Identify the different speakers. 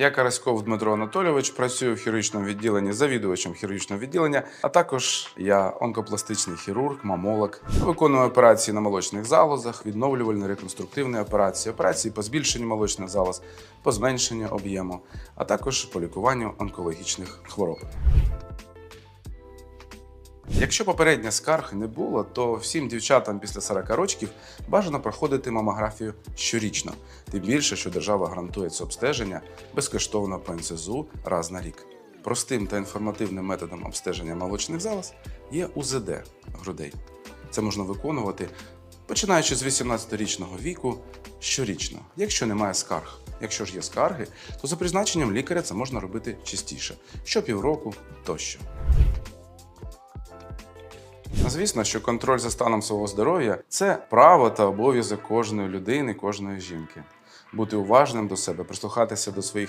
Speaker 1: Я Караськов Дмитро Анатолійович, працюю в хірургічному відділенні завідувачем хірургічного відділення, а також я онкопластичний хірург, мамолог. Виконую операції на молочних залозах, відновлювальні реконструктивні операції, операції по збільшенню молочних залоз, по зменшенню об'єму, а також по лікуванню онкологічних хвороб. Якщо попередньо скарг не було, то всім дівчатам після 40 років бажано проходити мамографію щорічно, тим більше, що держава гарантує це обстеження безкоштовно по НСЗУ раз на рік. Простим та інформативним методом обстеження молочних залоз є УЗД грудей. Це можна виконувати починаючи з 18-річного віку щорічно, якщо немає скарг. Якщо ж є скарги, то за призначенням лікаря це можна робити частіше, щопівроку тощо. Звісно, що контроль за станом свого здоров'я це право та обов'язок кожної людини, кожної жінки. Бути уважним до себе, прислухатися до своїх